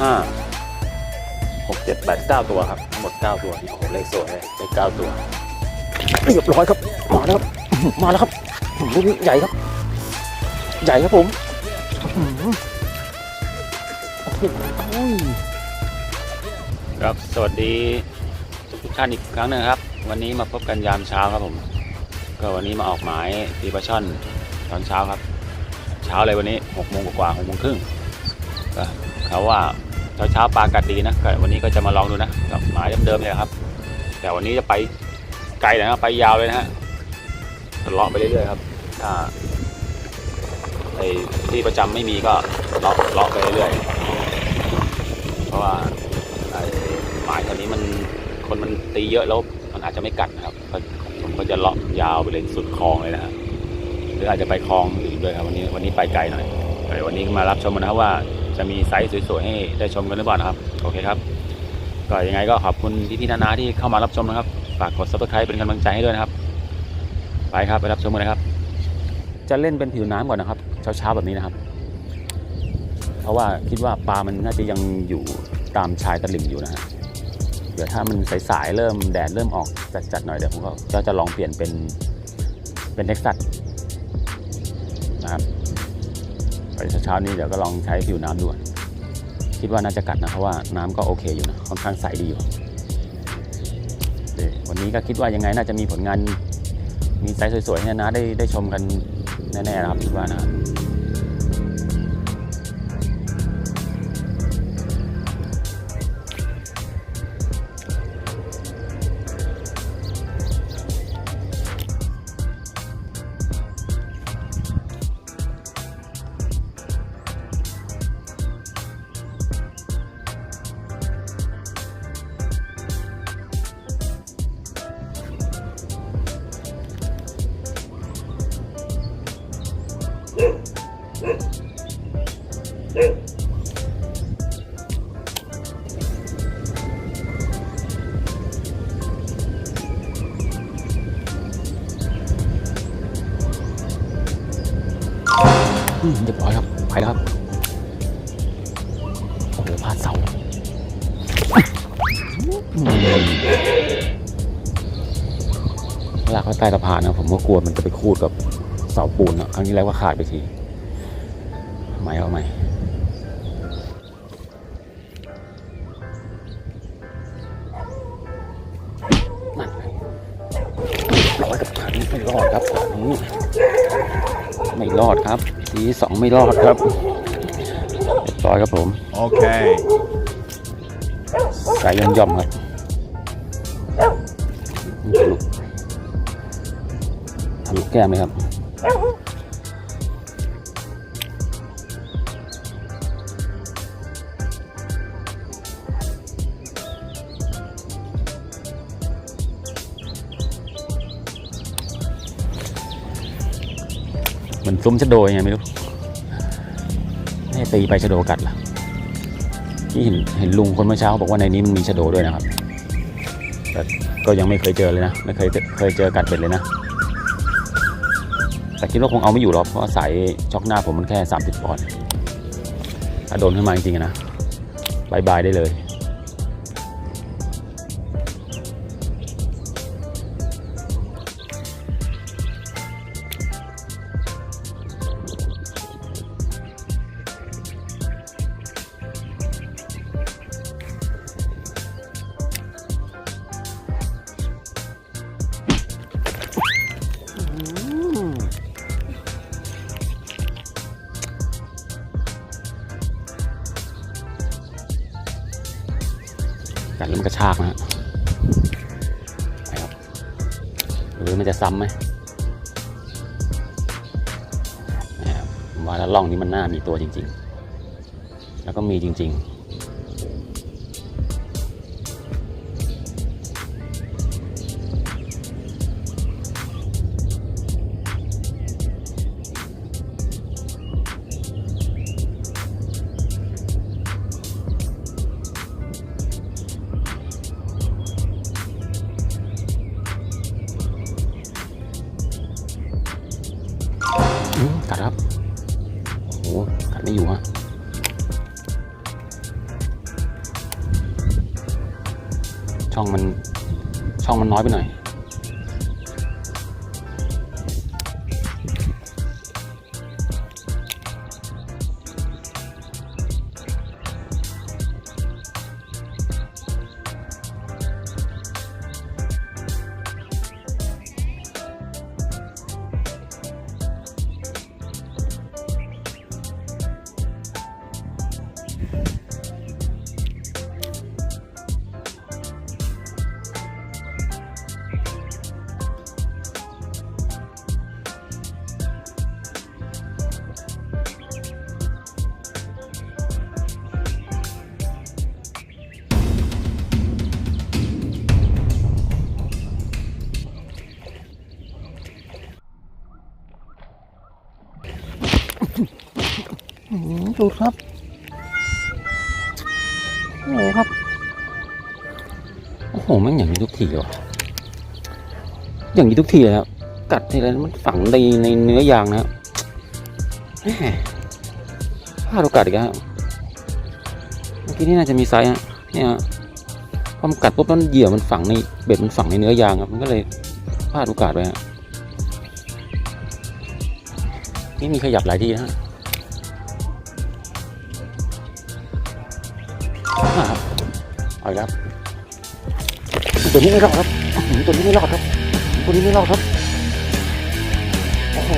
ห้าหกเจ็ดแปดเก้าตัวครับทั้งหมดเก้าตัวนี่โอ้โหเลขสวยเลยเลขเก้าตัวเรียบร้อยครับมาแล้วครับมาแล้วครับลูกนี้ใหญ่ครับ ใหญ่ครับผมอื้อหือโอ้โหครับสวัสดีทุกท่านอีกครั้งหนึงครับ วันนี้มาพบกันยามเช้าครับผม ก็วันนี้มาออกหมายตีปลาช่อนตอนเช้าครับ เช้าเลยวันนี้หกโมงกว่าหกโมงครึ่งก็เขาว่า เช้าเช้าๆปลากัดดีนะวันนี้ก็จะมาลองดูนะกับหมายเดิมๆเลยครับ แต่วันนี้จะไปไกลนะไปยาวเลยนะฮะเลาะไปเรื่อยๆครับถ้าไอ้ที่ประจำไม่มีก็เลาะเลาะไปเรื่อยๆเพราะว่าไอ้หมายตัวนี้มันคนมันตีเยอะแล้วมันอาจจะไม่กัดนะครับผมก็จะเลาะยาวไปเลยสุดคลองเลยนะฮะหรืออาจจะไปคลองอื่นด้วยครับวันนี้วันนี้ไปไกลหน่อยเดี๋ยววันนี้มารับชมนนะครับว่า จะมีไซส์สวยๆให้ได้ชมกันหรือเปล่านะครับโอเคครับก็ยังไงก็ขอบคุณพี่ๆนานาที่เข้ามารับชมนะครับฝากกด subscribe เป็นกำลังใจให้ด้วยนะครับ ไปครับไปรับชมกันนะครับ จะเล่นเป็นผิวน้ำก่อนนะครับ เช้าๆแบบนี้นะครับ เพราะว่าคิดว่าปลามันน่าจะยังอยู่ตามชายตลิ่งอยู่นะฮะเดี๋ยวถ้ามันสายๆเริ่มแดดเริ่มออกจัดๆหน่อยเดี๋ยวผมก็จะจะลองเปลี่ยนเป็นเป็นเท็กซัสนะครับ ไปเช้าๆนี้เดี๋ยวก็ลองใช้ผิวน้ำดูคิดว่าน่าจะกัดนะเพราะว่าน้ำก็โอเคอยู่นะค่อนข้างใสดีอยู่วันนี้ก็คิดว่ายังไงน่าจะมีผลงานมีไซส์สวยๆให้นะได้ได้ชมกันแน่ๆนะครับคิดว่านะครับ เรียบร้อยครับ ไปแล้วครับ โอ้โหพลาดเสาเวลาเขาใต้สะพานนะผมก็กลัวมันจะไปคูดกับเสาปูนนะครั้งที่แล้วก็ขาดไปที ใหม่เอาใหม่ ทีสองไม่รอดครับเรียบร้อยครับผม Okay. สายย่อมย่อมๆครับทะลุทะลุแก้มเลยครับเหมือนซุ้มชะโดยังไงไม่รู้ให้ ตีไปชะโดกัดล่ะที่เห็นเห็นลุงคนเมื่อเช้าบอกว่าในนี้มันมีชะโดด้วยนะครับ แต่ก็ยังไม่เคยเจอเลยนะ ไม่เคยเคยเจอกัดเป็ดเลยนะ แต่คิดว่าคงเอาไม่อยู่หรอกเพราะใสายช็อกหน้าผมมันแค่ 30ปอนด์ถ้าโดนขึ้นมาจริงๆนะบายบายได้เลย ซ้ำไหมนะครับผมว่าแล้วล่องนี้มันน่ามีตัวจริง ๆ แล้วก็มีจริง ๆ ช่องมันน้อยไปหน่อย ดูครับโอ้โหครับ โอ้โหมันอย่างนี้ทุกทีเลยว่ะอย่างนี้ทุกทีเลยครับกัดทีไรมันฝังในในเนื้อยางนะพลาดโอกาสอีกแล้วเมื่อกี้นี่น่าจะมีไซส์ฮะเนี่ยพอมันกัดปุ๊บมันเหยื่อมันฝังในเบ็ดมันฝังในเนื้อยางครับมันก็เลยพลาดโอกาสไปฮะนี่มีขยับหลายทีนะ ฮะอ่าครับเอแล้วตัวนี้ไม่รอดครับตัวนี้ไม่รอดครับตัวนี้ไม่รอดครับโอ้โห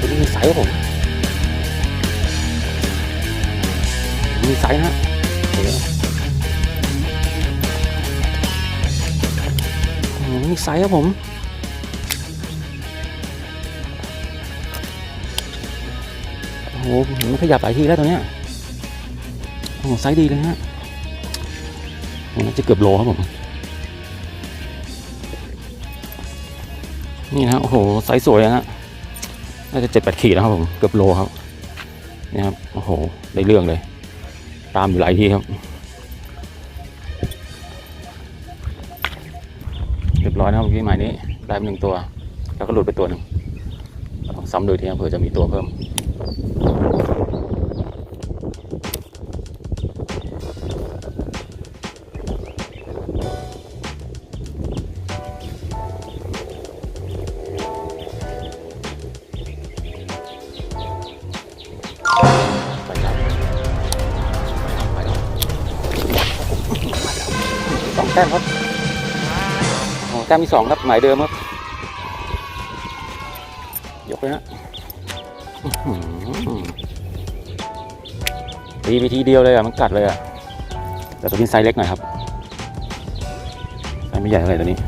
ตัวนี้มีส์ครับผมมีส์นะฮะโอ้โหมีไซส์ครับผมโอ้โหมันขยับหลายทีแล้วตัวเนี้ย โอ้ไซส์ดีเลยฮะโอ้น่าจะเกือบโลครับผม นี่นะโอ้โหไซส์สวยนะฮะน่าจะเจ็ดแปดขีดนะครับผมเกือบโลครับนี่ครับโอ้โหได้เรื่องเลย ตามอยู่หลายที่ครับ เรียบร้อยนะครับเมื่อกี้หมายนี้ได้ไปหนึ่งตัว แล้วก็หลุดไปตัวหนึ่งลองซ้ำดูทีนะเผื่อจะมีตัวเพิ่ม แต้มครับโอ้แต้มที่สองครับหมายเดิมครับ ยกเลยนะอื้อหือตีไปทีเดียวเลยอะ มันกัดเลยอะ แต่ตัวนี้ไซส์เล็กหน่อยครับไซส์ไม่ใหญ่เท่าไหร่ตัวนี้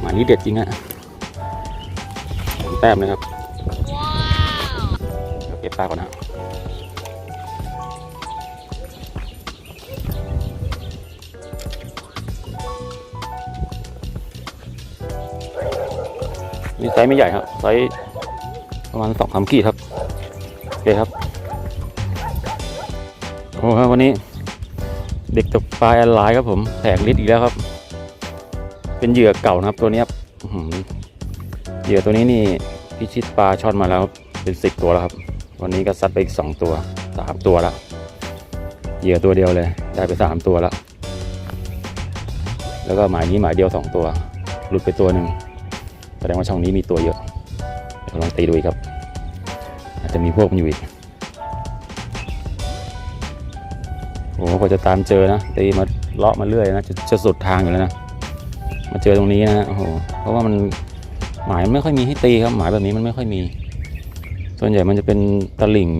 หมายนี้เด็ดจริงอะแต้มเลยครับเดี๋ยวเก็บปลาก่อนนะ ส์ไม่ใหญ่ครับไซส์ประมาณสองสามขีดครับโอเคครับโอ้ครับวันนี้เด็กตกปลาแอนไลน์ครับผมแผงลิตอีกแล้วครับ เป็นเหยื่อเก่านะครับตัวนี้หเหยื่อตัวนี้นี่พิชิตปลาช่อนมาแล้วเป็นสิบตัวแล้วครับ วันนี้ก็ซัดไปอีกสองตัวสามตัวแล้วเหยื่อตัวเดียวเลย ได้ไปสามตัวแล้ว แล้วก็หมายนี้หมายเดียวสองตัว หลุดไปตัวหนึ่ง สดงว่าช่องนี้มีตัวเยอะเดี๋ยวลองตีดูอีกครับ อาจจะมีพวกมันอยู่อีกโอ้โหกว่าจะตามเจอนะตีมาเลาะมาเรื่อยนะจะจะสุดทางอยู่แล้วนะมาเจอตรงนี้นะฮะโอ้โหเพราะว่ามันหมายไม่ค่อยมีให้ตีครับหมายแบบนี้มันไม่ค่อยมี ส่วนใหญ่มันจะเป็นตะลิ่ง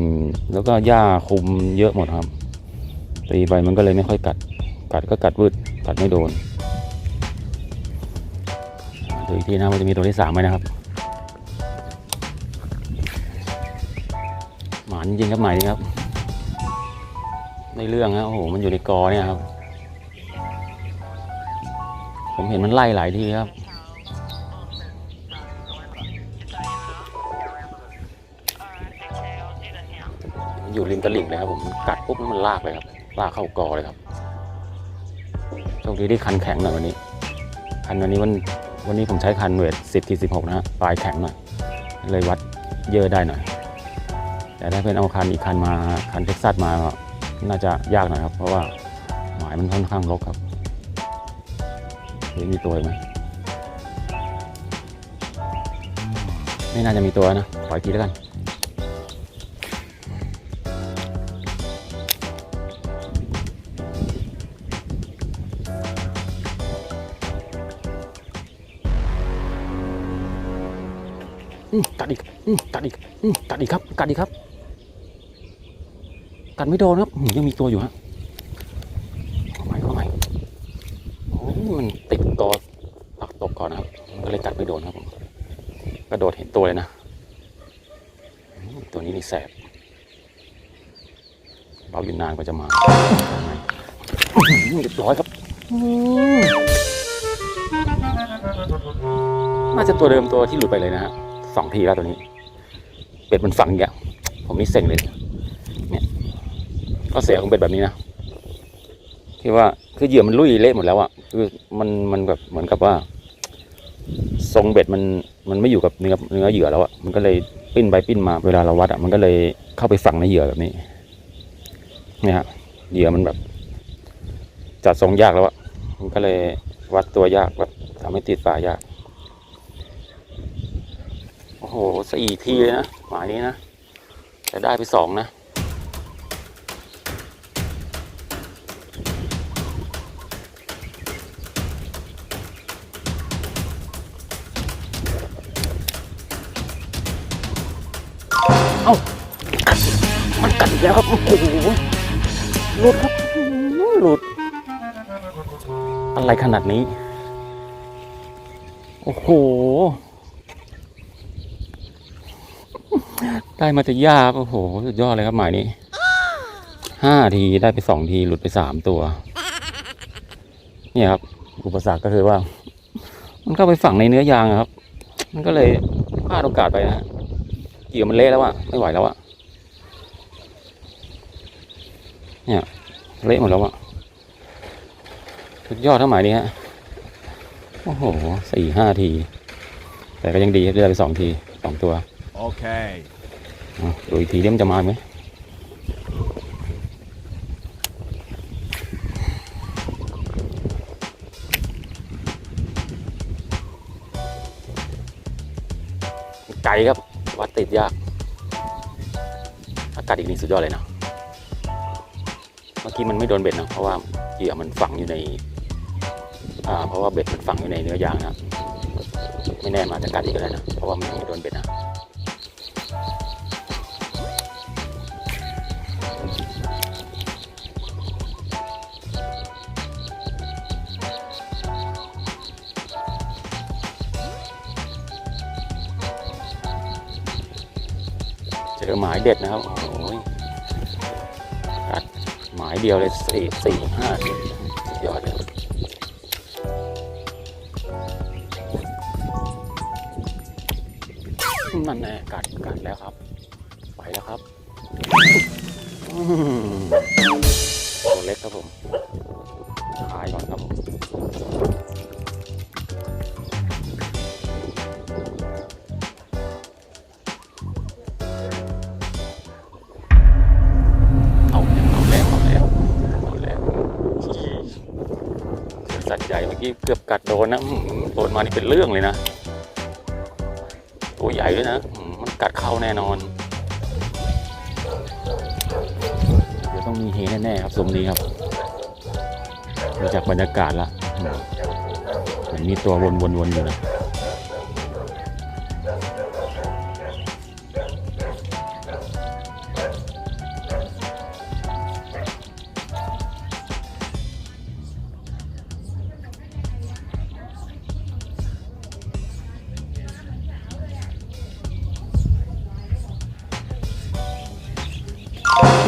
แล้วก็หญ้าคุมเยอะหมดครับ ตีไปมันก็เลยไม่ค่อยกัด กัดก็กัดวืดกัดไม่โดน ดูอีกทีนะว่าจะมีตัวที่สามไหมนะครับ หมานจริงครับหมายนี้ครับ ในเรื่องนะโอ้โหมันอยู่ในกอเนี่ยครับ ผมเห็นมันไล่หลายทีครับอยู่ริมตลิ่งเลยครับผมมันกัดปุ๊บมันลากเลยครับลากเข้ากอเลยครับโชคดีที่คันแข็งหน่อยวันนี้ คันวันนี้วัน วันนี้ผมใช้คันเวท10ที16 นะฮะปลายแข็งหน่อยเลยวัดเยอะได้หน่อย แต่ถ้าเป็นเอาคันอีกคันมาคันเท็กซัสมาน่าจะยากหน่อยครับ เพราะว่าหมายมันค่อนข้างรกครับมีตัวไหมไม่น่าจะมีตัวนะ ขออีกทีแล้วกัน กัดอีกกัดอีกครับ กัดอีกครับ กัดไม่โดนครับยังมีตัวอยู่ฮะเข้าใหม่เข้าใหม่โอ้ยมันติดกอผักตบก่อนนะครับมันก็เลยกัดไม่โดนครับผมกระโดดเห็นตัวเลยนะ ตัวนี้นี่แสบเราอยู่นานกว่าจะมาเรียบร้อยครับน่าจะตัวเดิมตัวที่หลุดไปเลยนะฮะสองทีแล้วตัวนี้ เป็ดมันฝังอย่างเงี้ยผมนี่เซ็งเลย เนี่ยก็เสียของเป็ดแบบนี้นะที่ว่าคือเหยื่อมันลุยเละหมดแล้วอะคือมันมันแบบเหมือนกับว่า ทรงเบ็ดมันมันไม่อยู่กับเนื้อเนื้อเหยื่อแล้วอะมันก็เลยปิ้นไปปิ้นมาเวลาเราวัดอะมันก็เลยเข้าไปฝังในเหยื่อแบบนี้เนี่ยฮะเหยื่อมันแบบ จัดทรงยากแล้วอะมันก็เลยวัดตัวยากแบบทำให้ติดปลายาก โอ้โหสี่ทีเลยนะหมายนี้นะ แต่ได้ไปสองนะเอ้ามันกัดแล้วครับโอ้โหหลุดครับหลุด อะไรขนาดนี้ โอ้โห ได้มาจะยากโอ้โห สุดยอดเลยครับหมายนี้ห้าทีได้ไปสองทีหลุดไปสามตัว เนี่ยครับ อุปสรรคก็คือว่า มันเข้าไปฝังในเนื้อยางครับ มันก็เลยพลาดโอกาสไปนะฮะเหยื่อมันเละแล้วอะไม่ไหวแล้วอะเนี่ยเละหมดแล้วอะสุดยอดเทั้งหมายนี้ฮะโอ้โหสี่ห้าที แต่ก็ยังดีครับได้ไปสองทีสองตัว Okay. ดูอีกทีเดี๋ยวมันจะมาไหมไกลครับ วัดติดยาก อากาศอีกนี่สุดยอดเลยนะ เมื่อกี้มันไม่โดนเบ็ดนะ เพราะว่าเหยื่อมันฝังอยู่ใน อ่า เพราะว่าเบ็ดมันฝังอยู่ในเนื้อยางนะ ไม่แน่มาจะกัดอีกก็ได้นะ เพราะว่ามันไม่โดนเบ็ดนะ เจอหมายเด็ดนะครับโอ้โหกัดหมายเดียวเลยสี่สี่ห้าสุดยอดเลยนั่นแน่กัดกัดแล้วครับ ไปแล้วครับตัวเล็กครับผม กี้เกือบกัดโดนนะโดนมานี่เป็นเรื่องเลยนะ ตัวใหญ่ด้วยนะ มันกัดเข้าแน่นอน เดี๋ยวต้องมีเฮแน่ๆครับสมนี้ครับดูจากบรรยากาศละเหมือนมีตัววนๆๆอยู่นะ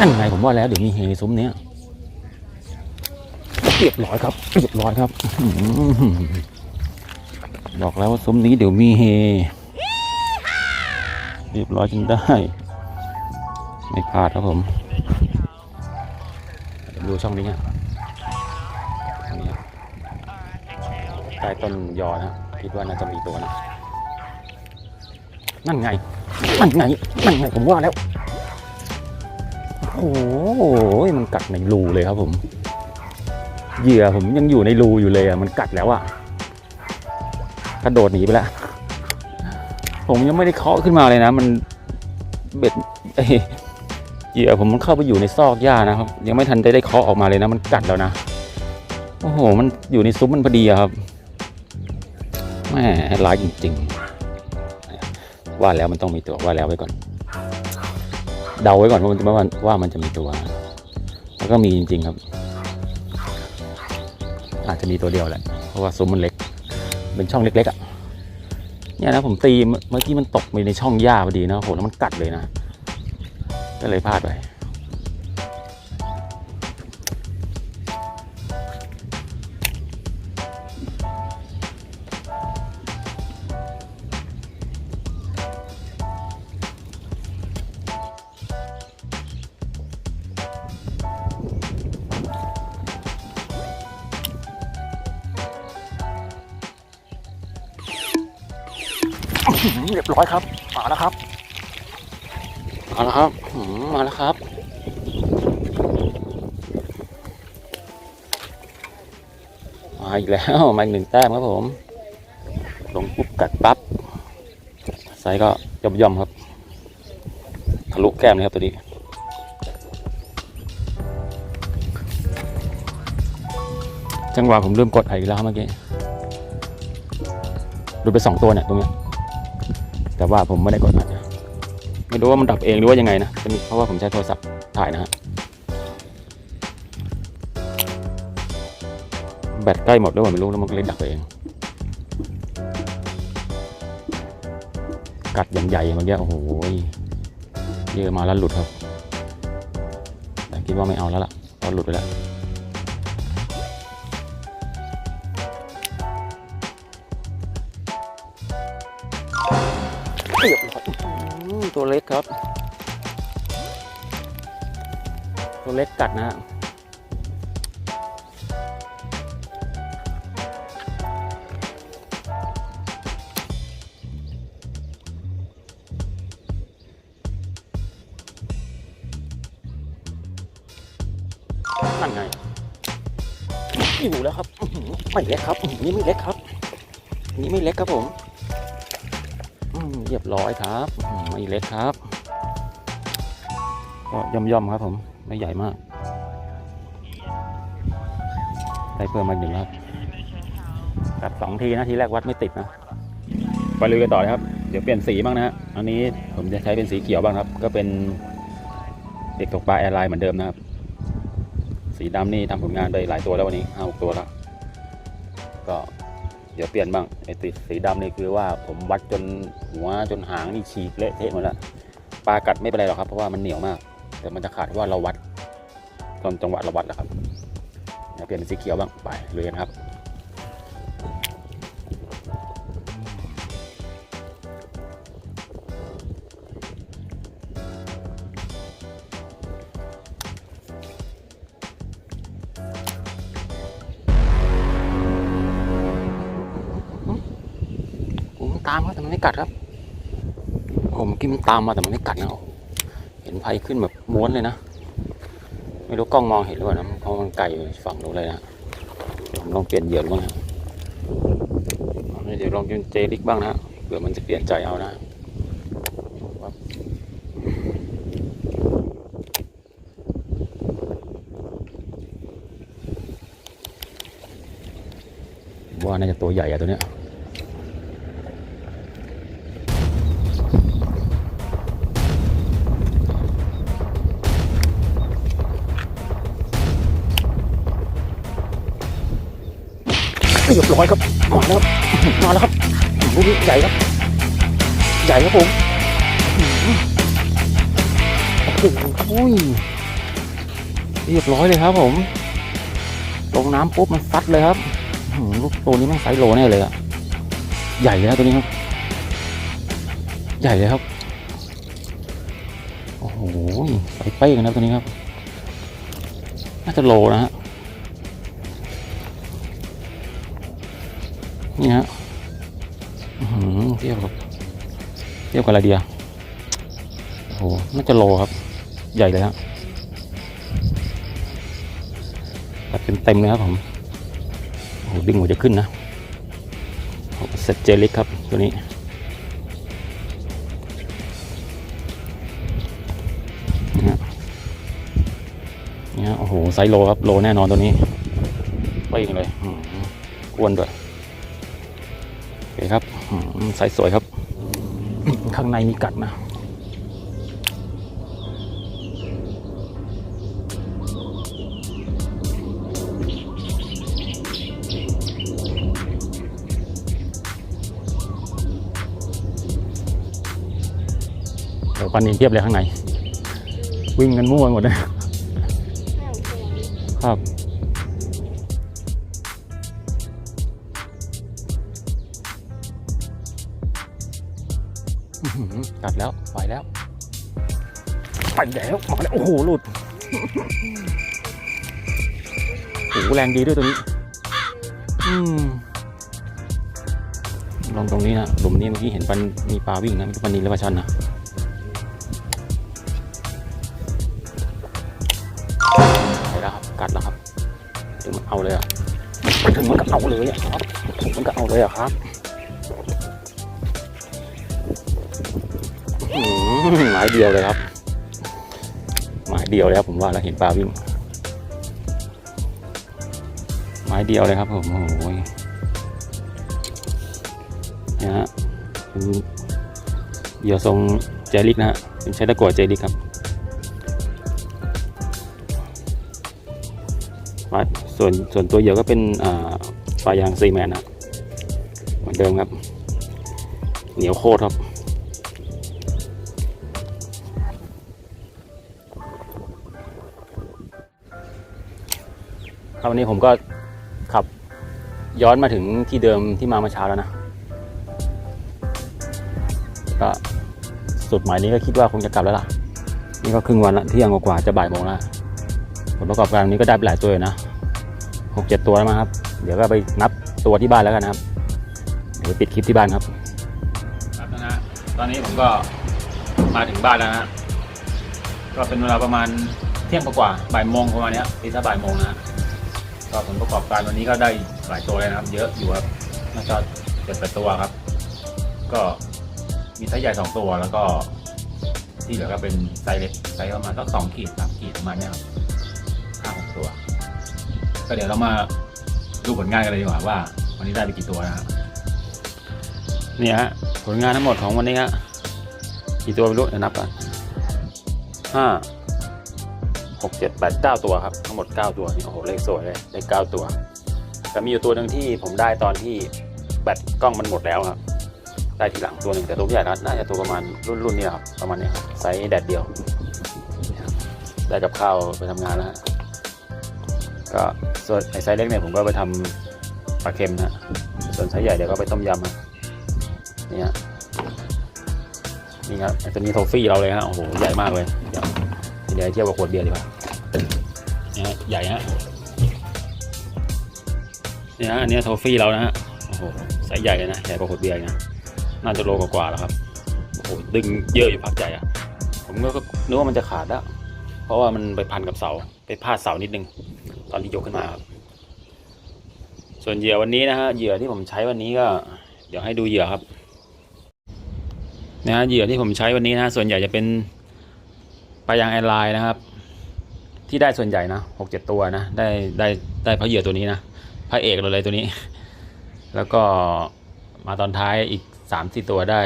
นั่นไงผมว่าแล้วเดี๋ยวมีเฮซุ้มเนี้ยเรียบร้อยครับเรียบร้อยครับอื้อหือบอกแล้วว่าซุ้มนี้เดี๋ยวมีเฮเรียบร้อยจนได้ ไม่พลาดครับผมเดี๋ยวดูช่องนี้ฮะช่องนี้ครับใต้ต้นยอนะคิดว่าน่าจะมีตัวนะนั่นไงนั่นไงนั่นไงผมว่าแล้ว โอ้โหมันกัดในรูเลยครับผมเหยื่อผมยังอยู่ในรูอยู่เลยอะมันกัดแล้วอะกระโดดหนีไปแล้วผมยังไม่ได้เคาะขึ้นมาเลยนะ มันเบ็ดเอ้ยเหยื่อผมมันเข้าไปอยู่ในซอกหญ้านะครับ ยังไม่ทันได้ได้เคาะออกมาเลยนะ มันกัดแล้วนะโอ้โห มันอยู่ในซุ้มมันพอดีครับแหม่ร้ายจริง ๆ ว่าแล้วมันต้องมีตัวว่าแล้วไว้ก่อน เดาไว้ก่อนว่ามันว่าว่ามันจะมีตัว แล้วก็มีจริง ๆครับ อาจจะมีตัวเดียวแหละ เพราะว่าซุ้มมันเล็ก เป็นช่องเล็กๆอะ่ะ เนี่ยนะผมตีเมื่อเมื่อกี้มันตกไปในช่องหญ้าพอดีนะโหแล้วมันกัดเลยนะ ก็เลยพลาดไป ร้อยครับ มาแล้วครับ มาแล้วครับหืมมาแล้วครับ มาอีกแล้วมาอีกหนึ่งแต้มครับผม ลงปุ๊บกัดปั๊บไซส์ก็ย่อมย่อมๆครับ ทะลุแก้มเลยครับตัวนี้จังหวะผมลืมกดไออีกแล้วเมื่อกี้ดูไปสองตัวเนี่ยตรงเนี้ย แต่ว่าผมไม่ได้กดอัดนะไม่รู้ว่ามันดับเองหรือว่ายังไงนะเพราะว่าผมใช้โทรศัพท์ถ่ายนะฮะแบตใกล้หมดแล้วผมไม่รู้แล้วมันก็เลยดับเอง กัดอย่างใหญ่เมื่อกี้โอ้โหเยอะมาแล้วหลุดครับแต่คิดว่าไม่เอาแล้วล่ะเพราะหลุดไปแล้ว เียบร้อยอื้อหือตัวเล็กครับ ตัวเล็กกัดนะฮะนั่นไงอยู่แล้วครับไม่เล็กครับนี่ไม่เล็กครับ นี่ไม่เล็กครับผม เรียบร้อยครับอืมไม่เล็กครับ ก็ย่อมย่อมๆครับผมไม่ใหญ่มาก ได้เพิ่มมาอีกหนึ่งครับกัดสองทีนะทีแรกวัดไม่ติดนะไปลุยกันต่อเลยครับ เดี๋ยวเปลี่ยนสีบ้างนะฮะอันนี้ผมจะใช้เป็นสีเขียวบ้างครับ ก็เป็นเด็กตกปลาแอร์ไลน์เหมือนเดิมนะครับ สีดำนี่ทำผลงานไปหลายตัวแล้ววันนี้ห้าหกตัวแล้วก็ เดี๋ยวเปลี่ยนบ้างไอ้ติดสีดำนี่คือว่าผมวัดจนหัวจนหางนี่ฉีกเละเทะหมดแล้วปลากัดไม่เป็นไรหรอกครับเพราะว่ามันเหนียวมาก แต่มันจะขาดที่ว่าเราวัดตอนจังหวะเราวัดแหละครับเดี๋ยวเปลี่ยนเป็นสีเขียวบ้างไปเลยนะครับ กัดครับโอ้เมื่อกี้มันตามมาแต่มันไม่กัดนะโอ้เห็นไฟขึ้นแบบม้วนเลยนะ ไม่รู้กล้องมองเห็นหรือเปล่านะเพราะมันไกลฝั่งนู้นเลยนะผมลองเปลี่ยนเหยื่อดูบ้างนะเดี๋ยวลองเป็นเจลิกบ้างนะเผื่อมันจะเปลี่ยนใจเอานะว่าน่าจะตัวใหญ่อะตัวเนี้ย ร้อยครับมาแล้วครับมาแล้วครับลูกนี้ใหญ่ครับ ใหญ่ครับผมโอ้โหเรียบร้อยเลยครับผม ลงน้ำปุ๊บมันซัดเลยครับลูกตัวนี้มันไซโลแน่เลยอะใหญ่เลยนะตัวนี้ครับ ใหญ่เลยครับ โอ้โหใส่เป้งนะตัวนี้ครับ น่าจะโลนะฮะ นี่ฮะเทียบกับเทียบกับอะไรเดียโอ้โหน่าจะโลครับ ใหญ่เลยฮะกัดเต็มเลยครับผมโอ้โหดึงหัวจะขึ้นนะโอ้โหเซตเจลิกครับตัวนี้นี่ฮะนี่ฮะโอ้โหไซส์โลครับ โลแน่นอนตัวนี้ไปอีกเลยอืมอ้วนด้วย เคครับอืมไซส์สวยครับ ข้างในมีกัดนะเดี๋ยวปันนินเทียบเลยข้างใน วิ่งกันมั่วหมดเลย ไปแล้วมาแล้วโอ้โหหลุดโอ้โหแรงดีด้วยตัวนี้อืมลองตรงนี้นะหลุมนี้เมื่อกี้เห็นปันมีปลาวิ่งนะม่ใช่ปันนินหรือปลาช่อนนะไปแล้วครับกัดแล้วครับถึงมันเอาเลยอะถึงมันก็เอาเลยอะครับถึงมันก็เอาเลยอะครับหือหมายเดียวเลยครับ เดียวเลยครับผมว่าเราเห็นปลาวิ่งหมายเดียวเลยครับผมโอ้โหนี่ยฮะเป็นเหยื่อทรงเจลิกนะฮะเป็นใช้ตะกั่วเจลิกครับปลาส่วนส่วนตัวเหยื่อก็เป็นอ่าปลายางซีแมนนะเหมือนเดิมครับ เหนียวโคตรครับ ครับวันนี้ผมก็ขับย้อนมาถึงที่เดิมที่มาเมื่อเช้าแล้วนะก็สุดหมายนี้ก็คิดว่าคงจะกลับแล้วล่ะ นี่ก็ครึ่งวันละเที่ยงกว่าจะบ่ายโมงแล้วผลประกอบการนี้ก็ได้ไปหลายตัวอยู่นะหกเจ็ดตัวแล้วมั้งครับ เดี๋ยวก็ไปนับตัวที่บ้านแล้วกันนะครับเดี๋ยวปิดคลิปที่บ้านครับครับนะตอนนี้ผมก็มาถึงบ้านแล้วนะก็เป็นเวลาประมาณเที่ยงกว่าบ่ายโมงประมาณนี้ยตีถ้าบ่ายโมงนะ ก็ผลประกอบการวันนี้ก็ได้หลายตัวเลยนะครับ เยอะอยู่ครับน่าจะเจ็ดแปดตัวครับ ก็มีไซส์ใหญ่สองตัวแล้วก็ ที่เหลือก็เป็นไซส์เล็กไซส์ประมาณสักสองขีดสามขีดประมาณนี้ครับห้าหกตัว ก็เดี๋ยวเรามาดูผลงานกันเลยดีกว่าว่า วันนี้ได้ไปกี่ตัวนะฮะนี่ฮะผลงานทั้งหมดของวันนี้ฮะกี่ตัวไม่รู้เดี๋ยวนับกันห้า หกเจ็ดแปดเก้าตัวครับทั้งหมดเก้าตัวนี่โอ้โหเลขสวยเลยเลขเก้าตัว แต่มีอยู่ตัวหนึ่งที่ผมได้ตอนที่แบตกล้องมันหมดแล้วครับได้ทีหลังตัวหนึ่งแต่ตัวใหญ่นะน่าจะตัวประมาณรุ่นรุ่นนี้ครับประมาณนี้ครับไซส์แดดเดียวได้กับข้าวไปทำงานแล้วก็ส่วนไอ้ไซส์เล็กเนี่ยผมก็ไปทำปลาเค็มนะฮะส่วนไซส์ใหญ่เดี๋ยวก็ไปต้มยำนี่ฮะนี่ครับอ้ตัวนี้โทฟี่เราเลยฮะโอ้โหใหญ่มากเลยเดี๋ยว เดี๋ยวเทียบกับขวดเบียร์ดีกว่านี่ฮะใหญ่ฮะนี่ฮะอันนี้โทฟี่เรานะฮะโอ้โหไซส์ใหญ่เลยนะใหญ่กว่าขวดเบียร์นะน่าจะโลกว่าแล้วครับโอ้โหดึงเยอะอยู่พักใหญ่อะผมก็นึกว่ามันจะขาดแล้วเพราะว่ามันไปพันกับเสาไปพาดเสานิดนึง ตอนที่ยกขึ้นมาครับ ส่วนเหยื่อวันนี้นะฮะเหยื่อที่ผมใช้วันนี้ก็ เดี๋ยวให้ดูเหยื่อครับนะฮะเหยื่อที่ผมใช้วันนี้นะฮะส่วนใหญ่จะเป็น ไปยางแอร์ไลน์นะครับ ที่ได้ส่วนใหญ่นะหกเจ็ดตัวนะ ได้ได้ได้พระเหยื่อตัวนี้นะพระเอกเราเลยตัวนี้ แล้วก็มาตอนท้ายอีกสามสี่ตัวได้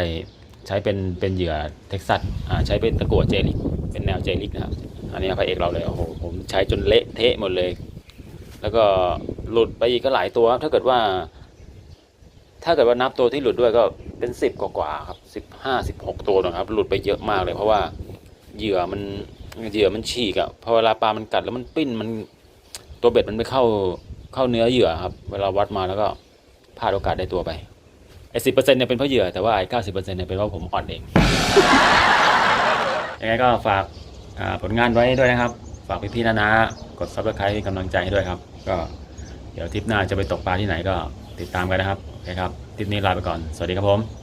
ใช้เป็นเป็นเหยื่อเท็กซัสอ่าใช้เป็นตะกั่วเจลิกเป็นแนวเจลิกนะครับอันนี้พระเอกเราเลยโอ้โหผมใช้จนเละเทะหมดเลย แล้วก็หลุดไปอีกก็หลายตัว ถ้าเกิดว่า ถ้าเกิดว่านับตัวที่หลุดด้วยก็เป็นสิบกว่าๆครับสิบห้าสิบหกตัวนะครับ หลุดไปเยอะมากเลยเพราะว่า เหยื่อมันเหยื่อมันฉีกอะพอเวลาปลามันกัดแล้วมันปิ้นมันตัวเบ็ดมันไม่เข้าเข้าเนื้อเหยื่อครับ เวลาวัดมาแล้วก็พลาดโอกาสได้ตัวไปไอ้สิบเปอร์เซ็นต์เนี่ยเป็นเพราะเหยื่อแต่ว่าไอ้เก้าสิบเปอร์เซ็นต์เนี่ยเป็นเพราะผมอ่อนเองยังไงก็ฝากผลงานไว้ด้วยนะครับ ฝากพี่ๆนะนะกด subscribe เป็นกำลังใจให้ด้วยครับ ก็เดี๋ยวทริปหน้าจะไปตกปลาที่ไหนก็ติดตามกันนะครับโอเคครับทริปนี้ลาไปก่อน สวัสดีครับผม